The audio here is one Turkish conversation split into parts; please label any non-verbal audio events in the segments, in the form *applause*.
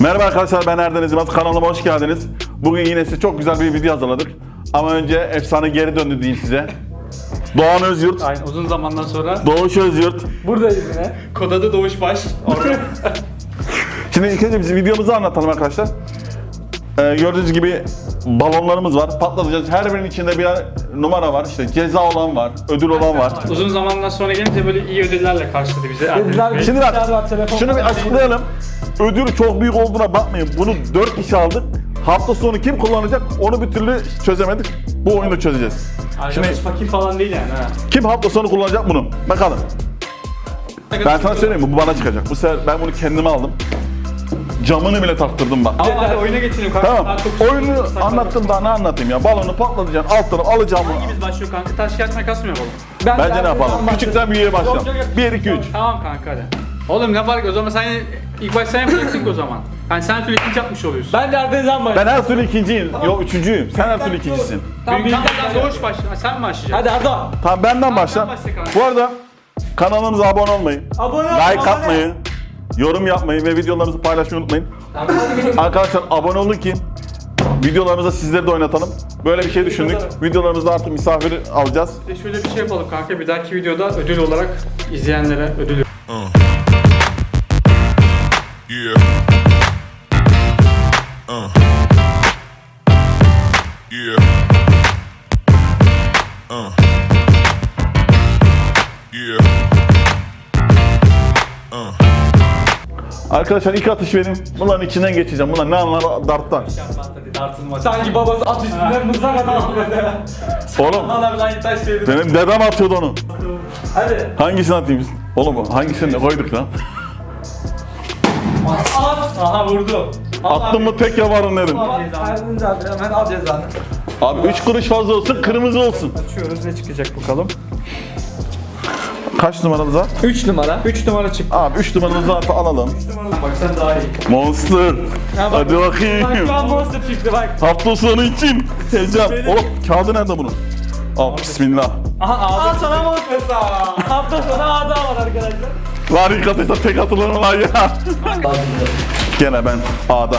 Merhaba arkadaşlar ben Erdeniz Yılmaz kanalıma hoş geldiniz. Bugün yine size çok güzel bir video hazırladık. Ama önce efsane geri döndü diyeyim size. Doğan Özyurt, Aynen uzun zamandan sonra Doğuş Özyurt. buradayız yine. Kod adı Doğuş Baş. Orada. *laughs* Şimdi ilk önce biz videomuzu anlatalım arkadaşlar. Ee, gördüğünüz gibi balonlarımız var. Patlatacağız. Her birinin içinde bir numara var. İşte ceza olan var, ödül olan var. uzun zamandan sonra gelince böyle iyi ödüllerle karşıladı bizi. Ödüller Bey. Şimdi bak, şunu bir açıklayalım. Ödül çok büyük olduğuna bakmayın. Bunu 4 kişi aldık. Hafta sonu kim kullanacak onu bir türlü çözemedik. Bu oyunu çözeceğiz. Arkadaş Şimdi fakir falan değil yani ha. kim hafta sonu kullanacak bunu? Bakalım. Ben sana söyleyeyim mi? Bu bana çıkacak. Bu sefer ben bunu kendime aldım. Camını bile taktırdım bak. Ama hadi oyuna geçelim kanka. Tamam. Daha çok- Oyunu anlattım daha ne anlatayım ya. Balonu patlatacaksın, alttan alacağım. Hangimiz başlıyor kanka? Taş kağıt makas mı yapalım? Ben Bence ne yapalım? Küçükten büyüğe başlayalım. Yok, yok, yok. 1, 2, 3. Tamam kanka hadi. Oğlum ne fark o zaman sen ilk baş sen yapacaksın ki o zaman. Yani sen türlü ikinci yapmış oluyorsun. Ben de Erdem'den Ben başlayayım. her türlü ikinciyim. Yok üçüncüyüm. Sen her türlü ikincisin. Tamam, Büyük kanka Doğuş baş. Ha, Sen mi başlayacaksın? Hadi Ado. Tamam benden başla. ben başla. Bu arada kanalımıza abone olmayı, Abone ol. like abone. atmayı, yorum yapmayı ve videolarımızı paylaşmayı unutmayın. Arkadaşlar abone olun ki videolarımızda sizleri de oynatalım. Böyle bir şey düşündük. Videolarımızda artık misafir alacağız. Bir de şöyle bir şey yapalım kanka. Bir dahaki videoda ödül olarak izleyenlere ödül Yeah. Uh. Yeah. Uh. Yeah. Uh. Arkadaşlar ilk atış benim. Bunların içinden geçeceğim. Bunlar ne anlar darttan. Sanki babası at üstünden mızrak adam. Oğlum Adam lan taş sevdi. benim dedem atıyordu onu. Hadi. Hangisini atayım? Oğlum hangisini de koyduk lan? At. Aha vurdu. Attım mı tek yaparım dedim. Erdem'den abi hemen al cezanı. Abi 3 kuruş fazla olsun, kırmızı olsun. Açıyoruz ne çıkacak bakalım. Kaç numaralı zar? 3 numara. 3 numara çıktı. Abi 3 numaralı zarfı alalım. Bak sen daha iyi. Monster. Hadi Bak şu bakayım. an monster çıktı bak. Hafta sonu için. Heyecan. Oğlum kağıdı nerede bunun? Al bismillah. Aha Al ağzı. sana monster sağ. Hafta sonu Ado var arkadaşlar. Var ilk atışta tek atılır mı lan ya? Gene ben A'da.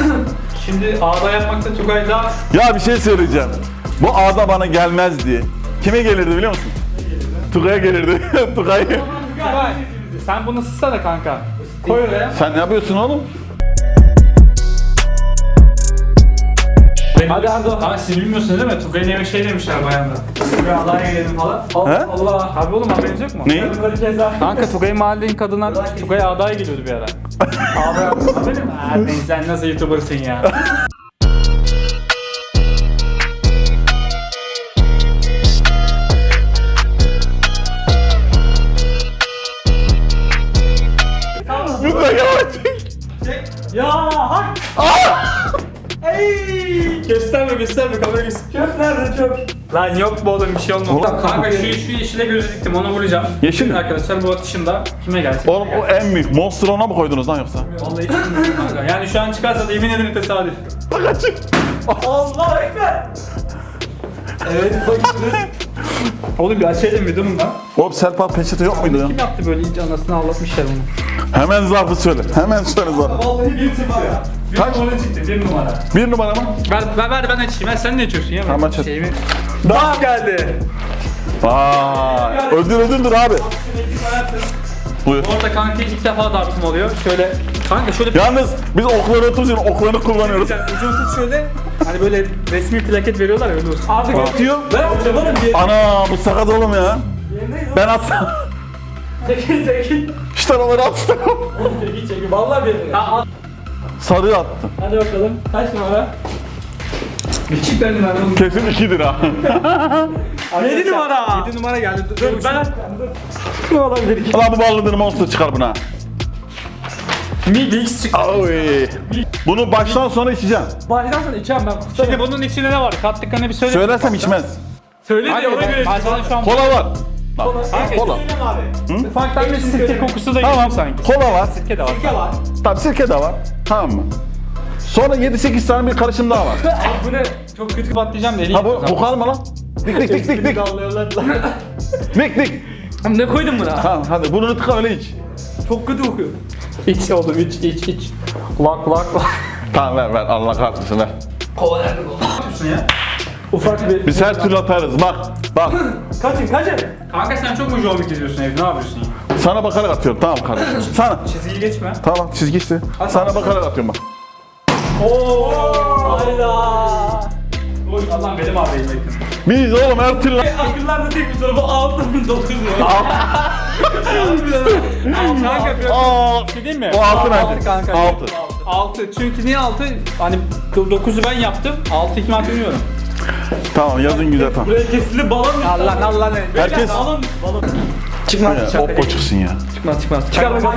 *clears throat* Şimdi ağda yapmakta Tugay daha Ya bir şey söyleyeceğim. Bu A'da bana gelmezdi. Kime gelirdi biliyor musun? Tugay'a gelirdi. Tugay. *laughs* Tugay. Sen bunu ıssana kanka. Koy oraya. Sen ne yapıyorsun oğlum? Hadi Ardo. Ama siz bilmiyorsunuz değil mi? Tugay'ın eve şey demişler bayanda. Tugay adaya gelelim falan. He? Allah. Abi oğlum haberiniz yok mu? Neyi? Bunları ceza. Kanka Tugay mahallenin kadınlar Tugay adaya geliyordu bir ara. Ağda Haberin mi? Abi sen nasıl youtubersın ya? Ey. gösterme gösterme kamera göster. Çöp nerede çöp? Lan yok bu oğlum bir şey olmaz. Oğlum, kanka şu, şu yeşile gözü diktim onu vuracağım. Yeşil mi? Arkadaşlar bu atışımda kime gelsin? Oğlum o en büyük. Monster ona mı koydunuz lan yoksa? Vallahi hiç bilmiyorum kanka. Yani şu an çıkarsa da yemin ederim tesadüf. Kaçın. Allah ekber. Evet bakıyoruz. Oğlum bir açayım bir durun lan. Oğlum Serpa peçete yok muydu ya? Kim yaptı böyle iyice anasını ağlatmışlar bunu. Hemen zarfı söyle. Hemen söyle zarfı. Vallahi bir çıktı ya. Bir Kaç? numara çıktı bir numara. Bir numara mı? Ver, ver, ver ben açayım. Ben sen ne açıyorsun ya? Tamam, aç. Şeyimi... Daha geldi. Vay. Ödül ödüldür abi. Buyur. Orada kanka ilk defa dağıtım oluyor. Şöyle kanka şöyle Yalnız biz okları tutuyoruz, oklarını kullanıyoruz. Sen ucunu tut şöyle. Hani böyle resmi plaket veriyorlar ya öyle olsun. Abi götüyor. Ben diye. Ana bu sakat oğlum ya. Ben atsam. Çekil çekil. Şu tarafaları attım. Çekil çekil. Vallahi bir. Sarıyı attım. Hadi bakalım. Kaç numara? Bir çift verdim ben oğlum. Kesin 2 lira. 7 numara. 7 numara geldi. Dur, Dur ben. Ne olabilir ki? Ulan bu ballıdır monster çıkar buna. Mix çıktı. Oy. Bunu baştan sona içeceğim. Baştan sonra içeceğim ben. Kusarım. Şimdi bunun içinde ne var? Kattıklarını bir söyle. Söylersem içmez. Söyle Hadi de ona göre. ben sana şu an Kola var. Bak, Kanka, kola. abi. ufaktan bir sirke kokusu da geliyor Tamam. sanki. Kola var. Sirke de var. Sirke var. Tamam sirke de var. Tamam mı? Sonra 7-8 tane bir karışım daha var. *laughs* Abi bu ne? Çok kötü patlayacağım da Ha bu, bu kalma lan. Dik dik dik dik dik. Dallıyorlar lan. Dik dik. Ne koydun buna? Tamam hadi bunu tıka öyle iç. Çok kötü kokuyor. İç oğlum iç iç iç. Kulak kulak kulak. Tamam ver ver Allah kahretsin ver. Kova nerede bu? Ne yapıyorsun ya? Ufak bir... Biz her türlü atarız bak. Bak. Kaçın kaçın. Kanka sen çok mu John Wick izliyorsun evde? Ne yapıyorsun ya? Sana bakarak atıyorum tamam kardeşim. Sana. Çizgiyi geçme. Tamam çizgi işte. Sana bakarak atıyorum bak. Oo. Hayda. Oy Allah'ım benim abi bekle. Biz oğlum her türlü... Akıllarda tek bir soru bu 6 mı 9 mu? Kanka bir Aa, şey diyeyim mi? o altı Altı bence. kanka. Altı. 6. Çünkü niye 6? Hani 9'u ben yaptım. 6 ihtimal bilmiyorum. Tamam yazın güzel tamam. Buraya kesili balon mu? Allah Allah ne? Herkes... Balon balon. Çıkmaz. Ya, Oppo çıksın ya. Çıkmaz çıkmaz. Çıkar bakalım.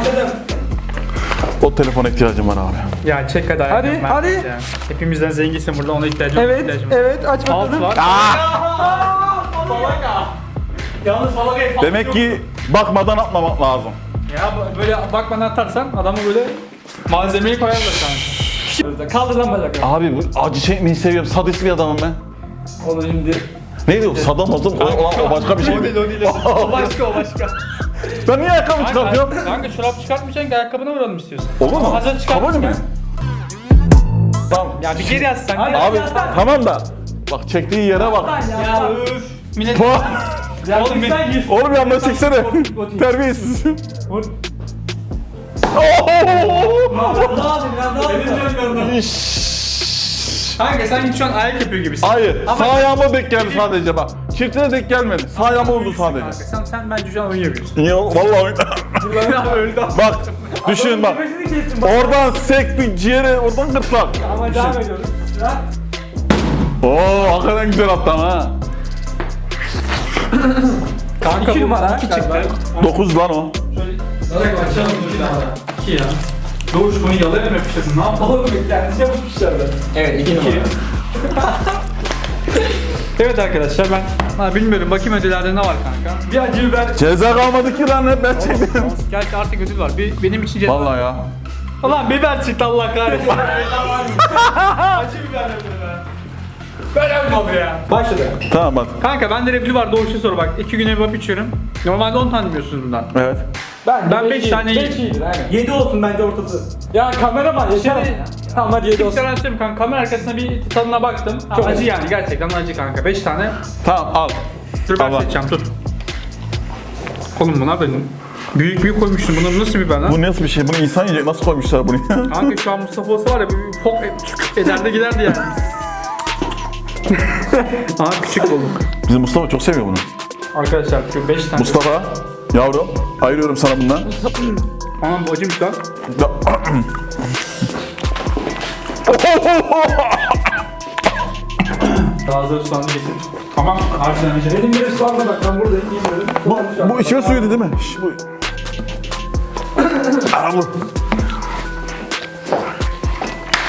O telefona ihtiyacım var abi. Ya çek hadi. Hadi, hadi. Hepimizden zenginsin burada ona ihtiyacım Evet, ihtiyacım var. evet aç Alt bakalım. var. Yalnız falan ev Demek ki bakmadan atmamak lazım. Ya böyle bakmadan atarsan adamı böyle malzemeyi koyarlar sana. Kaldır lan bacakları. Abi bu acı çekmeyi seviyorum. Sadist bir adamım ben. Onu şimdi. Neydi o? Sadamazım. O, o, o başka bir şey. O değil o değil. *laughs* O başka o başka. *laughs* Ben niye ayakkabı çıkartıyorum? Kanka, kanka çorap çıkartmayacaksın ki ayakkabına vuralım istiyorsan. Olur mu? Hazır Kabul çıkartmışken. mü? Tamam. Ya bir geri yazsan. Abi tamam da. Bak çektiği yere bak. Ya üf. Millet. Oğlum. Oğlum yanına çeksene. Terbiyesiz. Vur. İş. Kanka sanki şu an ayak yapıyor gibisin. Hayır. Sağ ayağıma denk geldi sadece bak. Çiftine denk gelmedi. Sağ ayağıma sadece. Kanka sen, sen bence şu an oyun yapıyorsun. Niye? Vallahi oyun- öldü. Bak düşün bak. Oradan sekti ciğeri oradan gırtlak. Ama devam ediyoruz. Oo hakikaten güzel attı ama ha. Kanka İki bu numara. iki çıktı. 9 lan o. Şöyle açalım. 2 ya. Doğuş bunu mı yapıştırdın? Ne yapalım? Kendisi yapmışlar da. Evet iki numara. *laughs* evet arkadaşlar ben ha, bilmiyorum bakayım ödüllerde ne var kanka. Bir acı biber. Ceza kalmadı ki lan hep ben çektim. Gerçi artık ödül var. Bir, benim için ceza. Vallahi ya. Ulan biber çıktı Allah kahretsin. *laughs* Acı biber yapıyor be. Böyle mi abi ya? Başladı. Tamam bak. kanka bende repli var doğuşu soru bak. İki güne bir içiyorum. Normalde 10 tane biliyorsunuz bundan. Evet. Ben, Ben beş tane yiyeyim. 5 iyidir aynen. 7 olsun bence ortası. Ya kameraman yeter. Şimdi- ya. Tamam hadi 7 olsun. Kimse açtım kanka. Kamera arkasına bir tadına baktım. Çok acı yani gerçekten acı kanka. 5 tane. Tamam al. Dur ben Allah. seçeceğim tut. Oğlum buna benim. Büyük büyük koymuştum. Bunun nasıl biber lan? Bu nasıl bir şey? Bunu insan yiyecek. Nasıl koymuşlar bunu? *laughs* Kanka şu an Mustafa olsa var ya bir fok ederdi giderdi yani. *laughs* Aha küçük bulduk. Bizim Mustafa çok seviyor bunu. Arkadaşlar şu 5 tane. Mustafa, yavrum, ayırıyorum sana bundan. Anam bu acıymış lan. Ağzı ıslandı getir. Tamam. Harbiden önce. Benim bir ıslandı bak ben buradayım yiyeyim bu, bu içime suyuydu değil mi? Şş, bu. *coughs*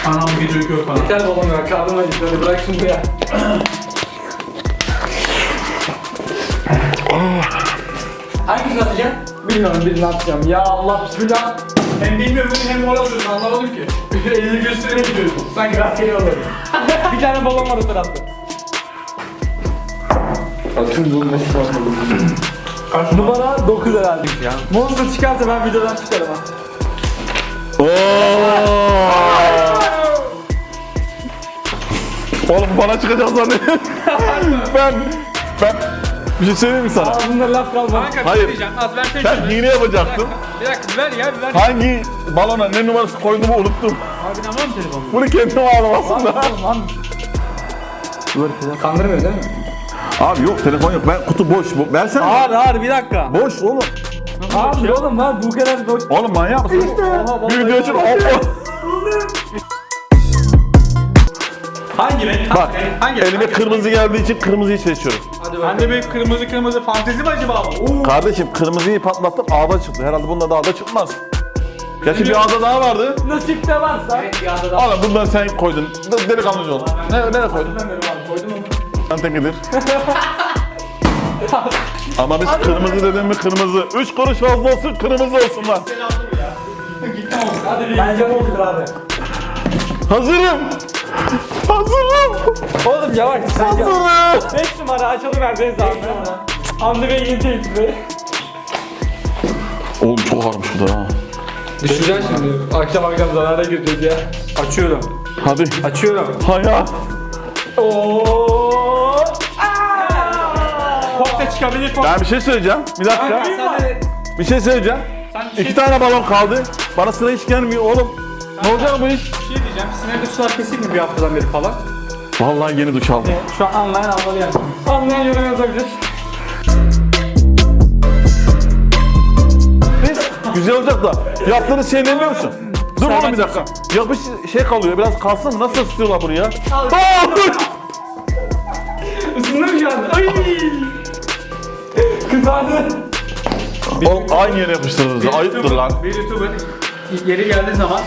Anam bir dök yok bana. Gel babam ya kaldım hadi şöyle bırak şunu ya. *coughs* Hangisini atacaksın? Bilmiyorum birini atacağım. Ya Allah bismillah. Hem bilmiyorum hem moral alıyorsun anlamadım ki. Elini gösterine gidiyorsun. Sanki rastgele oluyor. *laughs* bir tane babam var o tarafta. Atın bulması Numara 9 herhalde ya. Monster çıkarsa ben videodan çıkarım ha. Oo. Oğlum bana çıkacak zannediyorum. *laughs* ben, ben bir şey söyleyeyim mi sana? Ağzında laf kalmadı. Kanka Hayır. şey diyeceğim. Az versene Ben şunu. hile yapacaktım. Bir dakika bir ver ya bir ver. Hangi balona ne numarası koyduğumu unuttum. Abi ne var mı telefonun? Bunu kendim aldım aslında. Kandırmıyor değil mi? Abi yok telefon yok. Ben kutu boş. Bu, versene. Ağır ağır bir dakika. Boş oğlum. Abi oğlum lan bu kadar boş. Oğlum manyak mısın? Oha, Bir video için hop Hangi renk? Bak Hangi? elime kırmızı geldiği için kırmızıyı seçiyorum. Bende bir kırmızı kırmızı fantezi mi acaba bu? Kardeşim kırmızıyı patlattım ağda çıktı. Herhalde bunda da ağda çıkmaz. Gerçi bir ağda daha vardı. Nasipte varsa. Oğlum bunları sen koydun. D- Delikanlıcı ol. Ne, nereye koydun? Ben tekidir. *laughs* Ama biz kırmızı dedim mi kırmızı. Üç kuruş fazla olsun kırmızı olsun lan. Bence bozdur abi. Hazırım. Hazırım. Oğlum yavaş. Hazırım. 5 numara açalım Erdeniz abi. Hamdi Bey yeni teyit be. Oğlum çok ağırmış bu da ha. Düşeceğiz şimdi. Akşam akşam zarara gireceğiz ya. Açıyorum. Hadi. Açıyorum. Hayat. Ooo. Pop da çıkabilir. Ben bir şey söyleyeceğim. Bir dakika. Bir şey söyleyeceğim. Sen bir şey, İki tane balon kaldı. Bana sıra hiç gelmiyor oğlum. Ne olacak bu iş? Şey. Sizin evde sular kesik mi bir haftadan beri falan? Vallahi yeni duş aldım. Şu an anlayan anladı yani. Anlayan yorum yazabilir. Güzel olacak da. Yaptığınız şey ne biliyor musun? Dur oğlum bir dakika. Yapış şey kalıyor. Biraz kalsın mı? Nasıl ısıtıyorlar bunu ya? Aa! Isındım şu an. Ay. Kızardı. Oğlum aynı yere yapıştırdınız. Ayıptır lan. Bir YouTuber yeri geldiği zaman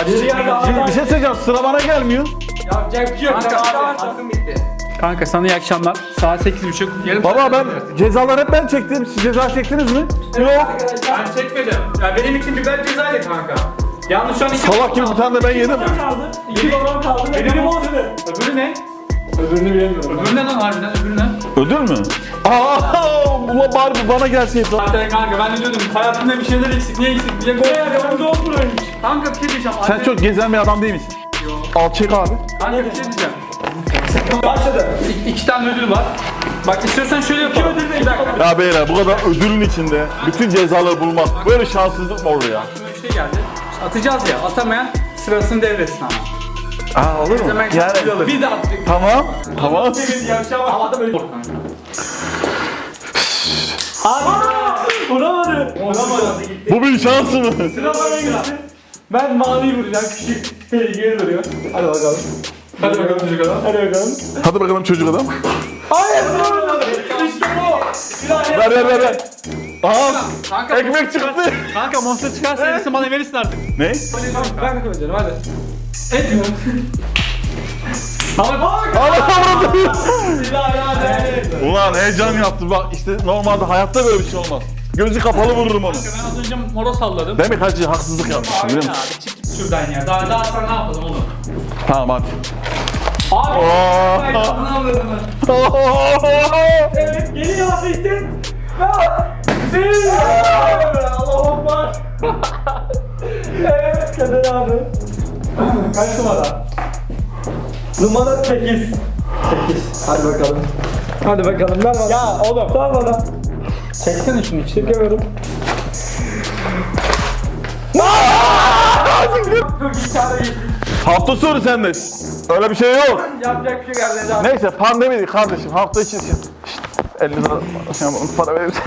acı Şimdi bir şey söyleyeceğim. Sıra bana gelmiyor. Yapacak bir şey yok. Kanka, Kanka, abi, Hakkım bitti. Kanka sana iyi akşamlar. Saat 8.30. Yarım Baba ben cezaları hep ben çektim. Siz ceza çektiniz mi? Yok. Ben çekmedim. Ya benim için biber cezaydı kanka. Yalnız şu an iki Salak gibi bir tane de ben yedim. kaldı. İki balon kaldı. Benim olsun. Öbürü ne? Öbürünü bilemiyorum. Öbürü ne lan harbiden? Öbürü ne? Ödül mü? Aa, ulan bari bu bana gelseydi. Zaten kanka ben de diyordum hayatımda bir şeyler eksik. Niye eksik diye. Ne yani orada olmuyormuş. Kanka bir şey diyeceğim. Sen çok gezen bir adam değil misin? Yok. Al çek abi. Kanka bir şey diyeceğim. Başladı. İki, iki tane ödül var. Bak istiyorsan şöyle yapalım. İki ödül Bir dakika. Ya beyler bu kadar ödülün içinde bütün cezaları bulmak böyle şanssızlık mı olur ya? Aklıma bir şey geldi. Atacağız ya. Atamayan sırasını devretsin ama. Aa olur mu? Hemen Yani Bir de attık. tamam. Tamam. Havada böyle kanka. Abi! Vuramadı. Vuramadı. Bu bir şans mı? Sıra bana gitti. Ben mavi vuracağım. Küçük tehlikeli duruyor. Hadi bakalım. Hadi bakalım çocuk adam. Hadi bakalım. Hadi bakalım çocuk adam. Hayır vuramadım. İşte bu. Silahı Ver ver ver ver. Aha Kanka, ekmek çıktı. kanka monster çıkarsa yarısı bana verirsin artık. Ne? Ben de koyacağım hadi. Etmiyorum. Ama bak. Hadi. Ulan heyecan yaptım bak işte normalde hayatta böyle bir şey olmaz. Gözü kapalı vururum onu. Ben az önce moro salladım. Demek hacı haksızlık yapmışsın Abi biliyor musun? abi çık git şuradan ya. Daha daha sonra ne yapalım oğlum? Tamam hadi. Abi. Oo. Ay, ne yapalım? *laughs* Evet geliyor Zeytin. Allah'ım Akbar. *laughs* evet Kadir abi. Kaç numara? Numara 8. 8. Hadi bakalım. Hadi bakalım ver bana. Ya oğlum. Ver bana. Çeksene şunu. Çekemiyorum. Hafta sonu sende. Öyle bir şey yok. Yapacak bir şey geldi. abi. Neyse pandemi değil kardeşim. Hafta içi. Şşt, 50 lira şey yapalım, para verirsin.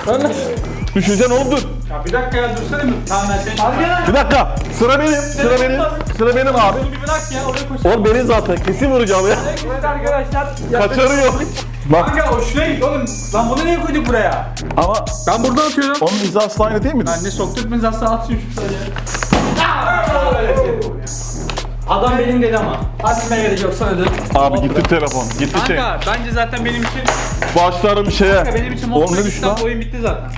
Düşeceksin oğlum dur. Ya bir dakika ya dursana bir. Tamam ben seni. Bir dakika. Sıra benim. Sıra benim. Sıra benim abi. Bir bırak ya oraya koş. Oğlum benim zaten. Kesin vuracağım ya. Evet arkadaşlar. Kaçarı yok. Bak Kanka o şuraya git oğlum. Lan bunu niye koyduk buraya? ama Ben buradan atıyorum. onun hizası aynı değil mi? Ben ne soktuk biz aslında atayım şu sadece. Adam benim dedi ama. Hadi ne gerek yok sana dedim. Abi gitti telefon. Gitti şey. Kanka bence zaten benim için Başlarım şeye. benim için Oğlum ne düştü lan? Oyun bitti zaten.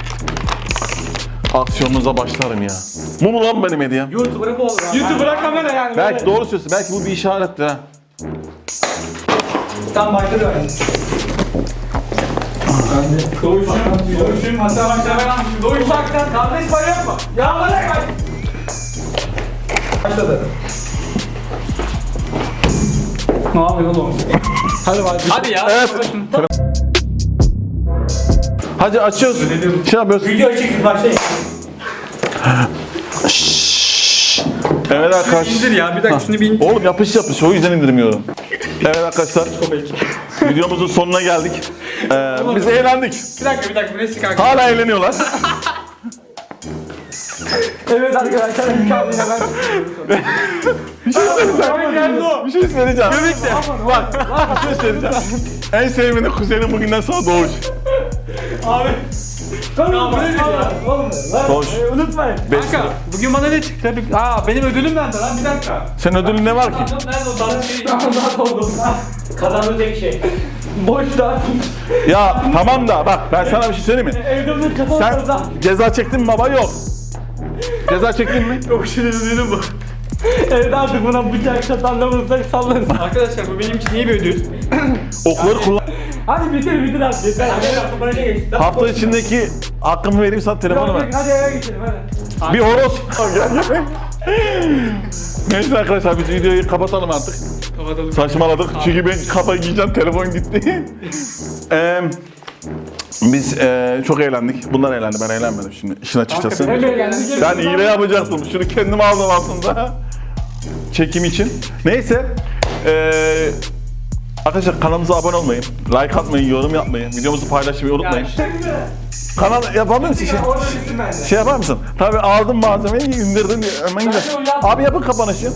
Aksiyonunuza başlarım ya. Bu mu lan benim hediyem? YouTuber'ı bu olur abi. YouTube'a kamera yani. Belki doğru söylüyorsun. Belki bu bir işarettir ha. Tam başladı. Doğuşum. Doğuşum. Hatta bak ben almışım. Doğuşum. Uzaktan kardeş var yapma. Ya bana kaç. Başladı. Ne yapıyorsun oğlum? Hadi hadi. Hadi ya. Evet. Hadi açıyoruz. Şey yapıyoruz. Video çekin başlayın. Evet arkadaşlar. İndir ya bir dakika şunu bir indir. Oğlum yapış yapış o yüzden indirmiyorum. Evet arkadaşlar. Videomuzun sonuna geldik. Ee, biz eğlendik. Bir dakika bir dakika neyse kanka. Hala eğleniyorlar. *laughs* *laughs* Evet arkadaşlar mükemmel ben. Bir şey söyleyeceğim. Bir şey söyleyeceğim. Bak, bir şey söyleyeceğim. En sevmediğim kuzenim bugünden sonra Doğuş. Abi. Tamam ya? Oğlum lan. Hoş. e, Unutmayın. Kanka lira. bugün bana ne çıktı? Bir- Aa benim ödülüm nerede lan bir dakika. Senin ödülün ne var ki? Nerede o tatlı şey? Rahat oldum. Kazandığı tek şey. Boşta. Ya tamam da bak ben sana bir şey söyleyeyim mi? Evde bir Sen kazanırsa. ceza çektin mi baba? Yok. Ceza çektin mi? Yok şimdi ödülüm bu. Evde artık buna bıçak çatanla vursak sallarız. Arkadaşlar bu benim için iyi bir ödül. Okları kullan. Hadi bitir bitir abi yeter. Hadi bana ne geçti? Hafta içindeki hakkımı vereyim sana telefonu ver. Hadi eve geçelim hadi. Bir horoz. Neyse arkadaşlar biz videoyu kapatalım artık. Kapatalım. Saçmaladık çünkü ben kafayı giyeceğim telefon gitti. Eee *laughs* biz eee, çok eğlendik. Bunlar eğlendi ben eğlenmedim şimdi işin açıkçası. Ben iğne yapacaktım. Şunu kendim aldım aslında. Çekim için. Neyse. Eee arkadaşlar kanalımıza abone olmayı, like atmayı, yorum yapmayı, videomuzu paylaşmayı unutmayın. Kanal yapabilir misin? Şey, Orada bitsin bence. şey yapar mısın? Tabii aldım malzemeyi indirdim hemen yap- Abi yapın kapanışı.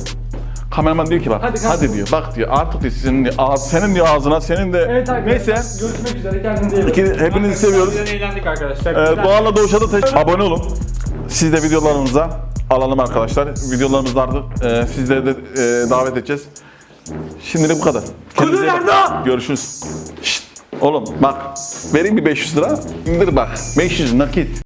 Kameraman diyor ki bak hadi, Hadi, diyor bak diyor artık diyor sizin diyor, senin diyor ağzına senin de Evet arkadaşlar. neyse Görüşmek üzere. Kendinize iyi bakın. hepinizi seviyoruz. Harbiden eğlendik arkadaşlar. Ee, Güzel. Doğan'la Doğuş'a da tek- abone olun. Siz de videolarımıza alalım arkadaşlar. Videolarımız vardı. Ee, sizleri de e, davet edeceğiz. Şimdilik bu kadar. Kendinize iyi bakın. Görüşürüz. Şşt, oğlum bak vereyim bir 500 lira. indir bak. 500 nakit.